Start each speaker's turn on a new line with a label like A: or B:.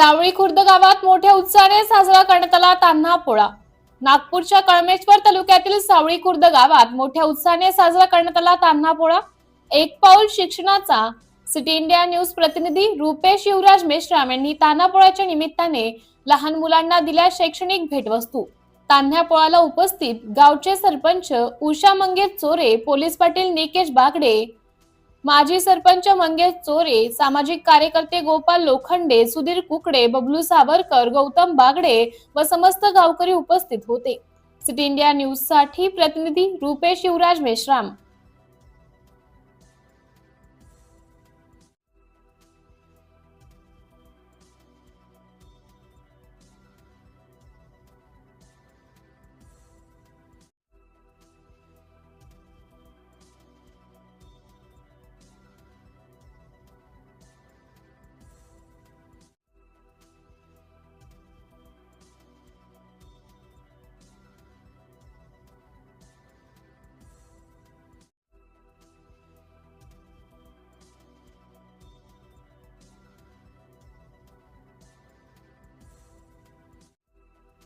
A: सावळी खुर्द गावात मोठ्या उत्साहाने साजरा करण्यात आला तान्हा पोळा. नागपूरच्या कळमेश्वर तालुक्यातील सावळी खुर्द गावात मोठ्या उत्साहाने साजरा करण्यात आला तान्हा पोळा. एक पाऊल शिक्षणाचा सिटी इंडिया न्यूज प्रतिनिधी रुपेश युवराज मेश्राम यांनी तान्हा पोळ्याच्या निमित्ताने लहान मुलांना दिल्या शैक्षणिक भेटवस्तू. तान्ह्या पोळाला उपस्थित गावचे सरपंच उषा मंगेश चोरे पोलीस पाटील निकेश बागडे माजी सरपंच मंगेश चोरे सामाजिक कार्यकर्ते गोपाल लोखंडे सुधीर कुकडे बबलू सावरकर गौतम बागडे व समस्त गावकरी उपस्थित होते. सिटी इंडिया न्यूजसाठी प्रतिनिधी रुपेश युवराज मेश्राम.